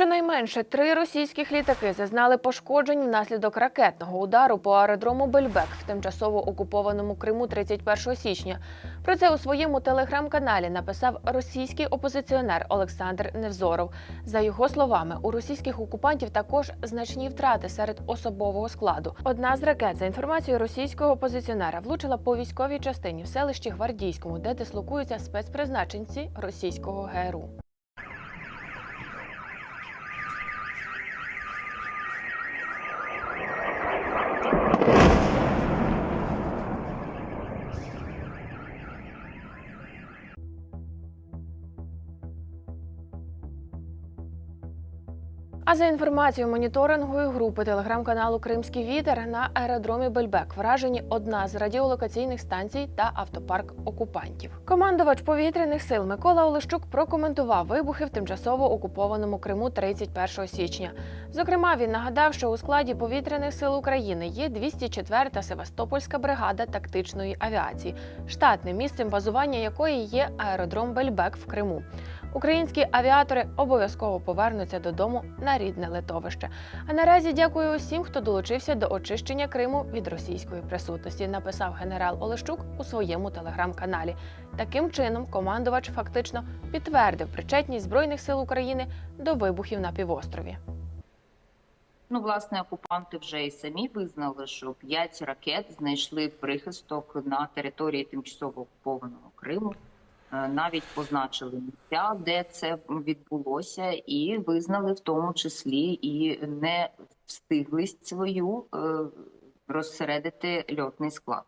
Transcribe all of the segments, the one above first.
Щонайменше три російських літаки зазнали пошкоджень внаслідок ракетного удару по аеродрому Бельбек в тимчасово окупованому Криму 31 січня. Про це у своєму телеграм-каналі написав російський опозиціонер Олександр Невзоров. За його словами, у російських окупантів також значні втрати серед особового складу. Одна з ракет, за інформацією російського опозиціонера, влучила по військовій частині в селищі Гвардійському, де дислокуються спецпризначенці російського ГРУ. കാണാം А за інформацією моніторингової групи телеграм-каналу Кримський вітер на аеродромі Бельбек вражені одна з радіолокаційних станцій та автопарк окупантів. Командувач повітряних сил Микола Олещук прокоментував вибухи в тимчасово окупованому Криму 31 січня. Зокрема, він нагадав, що у складі повітряних сил України є 204-та Севастопольська бригада тактичної авіації, штатним місцем базування якої є аеродром Бельбек в Криму. Українські авіатори обов'язково повернуться додому на рідне литовище. А наразі дякую усім, хто долучився до очищення Криму від російської присутності. Написав генерал Олещук у своєму телеграм-каналі. Таким чином, командувач фактично підтвердив причетність збройних сил України до вибухів на півострові. Ну, власне, окупанти вже і самі визнали, що п'ять ракет знайшли прихисток на території тимчасово окупованого Криму. Е, Навіть позначили місця, де це відбулося, і визнали в тому числі і не встиглість свою е, розсередити льотний склад,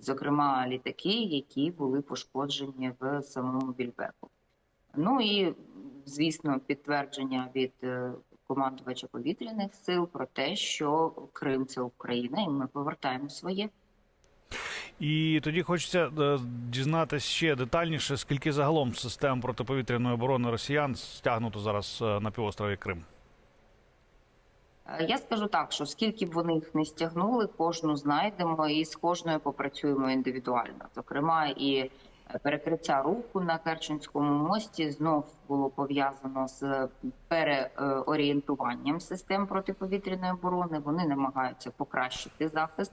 зокрема літаки, які були пошкоджені в самому Більбеку. Ну і звісно, підтвердження від е, командувача повітряних сил про те, що Крим це Україна, і ми повертаємо своє. І тоді хочеться е, дізнатися ще детальніше, скільки загалом систем протиповітряної оборони росіян стягнуто зараз е, на півострові Крим. Е, Я скажу так, що скільки б вони їх не стягнули, кожну знайдемо і з кожною попрацюємо індивідуально. Зокрема, і перекриття руху на Керченському мості знов було пов'язано з переорієнтуванням систем протиповітряної оборони. Вони намагаються покращити захист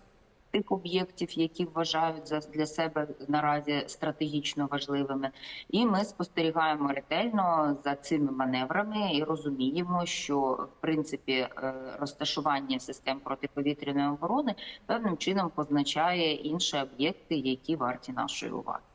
тих об'єктів, які вважають за для себе наразі стратегічно важливими. І ми спостерігаємо ретельно за цими маневрами і розуміємо, що в принципі е, розташування систем протиповітряної оборони певним чином позначає інші об'єкти, які варті нашої уваги.